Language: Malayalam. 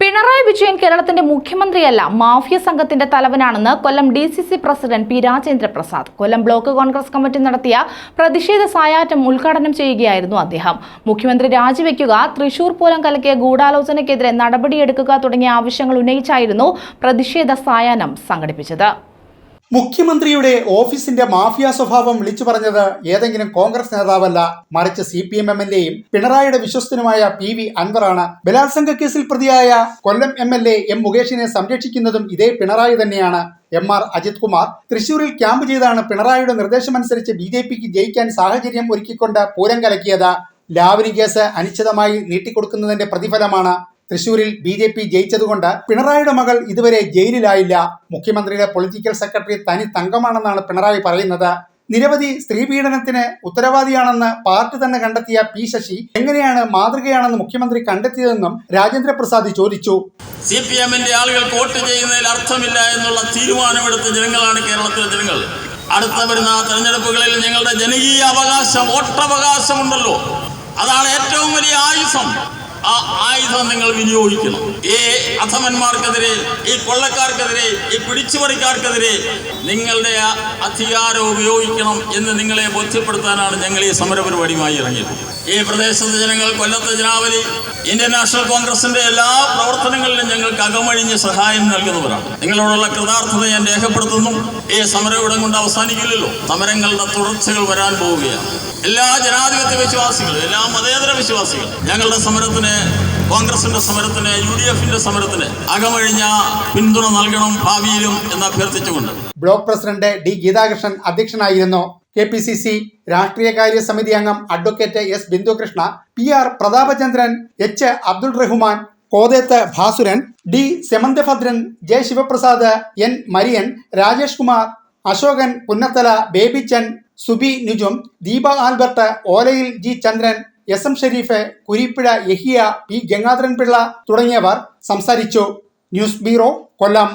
പിണറായി വിജയൻ കേരളത്തിന്റെ മുഖ്യമന്ത്രിയല്ല മാഫിയ സംഘത്തിന്റെ തലവനാണെന്ന് Kollam D C C president P Rajendra Prasad Kollam block Congress committee നടത്തിയ പ്രതിഷേധ സായാറ്റം ഉദ്ഘാടനം ചെയ്യുകയായിരുന്നു അദ്ദേഹം. മുഖ്യമന്ത്രി രാജിവെക്കുക തൃശൂർ പൂരം കലക്കിയ ഗൂഢാലോചനയ്ക്കെതിരെ നടപടിയെടുക്കുക തുടങ്ങിയ ആവശ്യങ്ങൾ ഉന്നയിച്ചായിരുന്നു പ്രതിഷേധ സായാഹ്നം സംഘടിപ്പിച്ചത്. മുഖ്യമന്ത്രിയുടെ ഓഫീസിന്റെ മാഫിയ സ്വഭാവം വിളിച്ചു പറഞ്ഞത് ഏതെങ്കിലും കോൺഗ്രസ് നേതാവല്ല മറിച്ച് C P M M L എയും പിണറായിയുടെ വിശ്വസ്തനുമായ പി വി അൻവറാണ്. ബലാത്സംഗ കേസിൽ പ്രതിയായ Kollam M L A M മുകേഷിനെ സംരക്ഷിക്കുന്നതും ഇതേ പിണറായി തന്നെയാണ്. എം ആർ അജിത് കുമാർ തൃശൂരിൽ ക്യാമ്പ് ചെയ്താണ് പിണറായിയുടെ നിർദ്ദേശമനുസരിച്ച് ബി ജെ പിക്ക് ജയിക്കാൻ സാഹചര്യം ഒരുക്കിക്കൊണ്ട് പൂരം കലക്കിയത്. ലാവ്ലി കേസ് അനിശ്ചിതമായി നീട്ടിക്കൊടുക്കുന്നതിന്റെ പ്രതിഫലമാണ് തൃശൂരിൽ ബി ജെ പി ജയിച്ചതുകൊണ്ട് പിണറായിയുടെ മകൾ ഇതുവരെ ജയിലിലായില്ല. മുഖ്യമന്ത്രിയുടെ പൊളിറ്റിക്കൽ സെക്രട്ടറി തനി തങ്കമാണെന്നാണ് പിണറായി പറയുന്നത്. നിരവധി സ്ത്രീ പീഡനത്തിന് ഉത്തരവാദിയാണെന്ന് പാർട്ടി തന്നെ കണ്ടെത്തിയ പി ശശി എങ്ങനെയാണ് മാതൃകയാണെന്ന് മുഖ്യമന്ത്രി കണ്ടെത്തിയതെന്നും രാജേന്ദ്ര പ്രസാദ് ചോദിച്ചു. സി പി എമ്മിന്റെ ആളുകൾ വോട്ട് ചെയ്യുന്നതിൽ അർത്ഥമില്ല എന്നുള്ള തീരുമാനമെടുത്ത ജനങ്ങളാണ് കേരളത്തിലെ ജനങ്ങൾ. അടുത്ത വരുന്ന തെരഞ്ഞെടുപ്പുകളിൽ ഞങ്ങളുടെ ജനകീയ അവകാശം വോട്ടവകാശമുണ്ടല്ലോ. അതാണ് ഏറ്റവും വലിയ ആയുധം ആ ആയുധം നിങ്ങൾ വിനിയോഗിക്കണം. ഈ അധമന്മാർക്കെതിരെ ഈ കൊള്ളക്കാർക്കെതിരെ ഈ പിടിച്ചുപറിക്കാർക്കെതിരെ നിങ്ങളുടെ അധികാരം ഉപയോഗിക്കണം എന്ന് നിങ്ങളെ ബോധ്യപ്പെടുത്താനാണ് ഞങ്ങൾ ഈ സമരപരിപാടിയുമായി ഇറങ്ങിയത്. ഈ പ്രദേശത്തെ ജനങ്ങൾ കൊല്ലത്തെ ജനാവലി ഇന്ത്യൻ നാഷണൽ കോൺഗ്രസിന്റെ എല്ലാ പ്രവർത്തനങ്ങളിലും ഞങ്ങൾക്ക് അകമഴിഞ്ഞ് സഹായം നൽകുന്നവരാണ്. നിങ്ങളോടുള്ള കൃതാർത്ഥത ഞാൻ രേഖപ്പെടുത്തുന്നു. ഈ സമരം ഇവിടം കൊണ്ട് അവസാനിക്കില്ലല്ലോ. സമരങ്ങളുടെ തുടർച്ചകൾ വരാൻ പോവുകയാണ്. എല്ലാ ജനാധിപത്യ വിശ്വാസികളും എല്ലാ മതേതര വിശ്വാസികളും ഞങ്ങളുടെ സമരത്തിന് കോൺഗ്രസിന്റെ സമരത്തിന് യു ഡി എഫിന്റെ സമരത്തിന് അകമഴിഞ്ഞ പിന്തുണ നൽകണം ഭാവിയിലും എന്ന് അഭ്യർത്ഥിച്ചുകൊണ്ട്. ബ്ലോക്ക് പ്രസിഡന്റ് ഡി ഗീതാകൃഷ്ണൻ അധ്യക്ഷനായിരുന്നു കെ പി സി സി രാഷ്ട്രീയകാര്യ സമിതി അംഗം advocate S Bindukrishna P R Prathapachandran H Abdul Rahman Kotheth Bhasuran D Semanthabhadran J Sivaprasad N Marian Rajesh Kumar Ashokan Punnathala Babychan Subi Nijum Deepa Albert Olayil G Chandran S M Shareef Kurippizha Yahiya P Gangadharan Pillai തുടങ്ങിയവർ സംസാരിച്ചു. News bureau Kollam.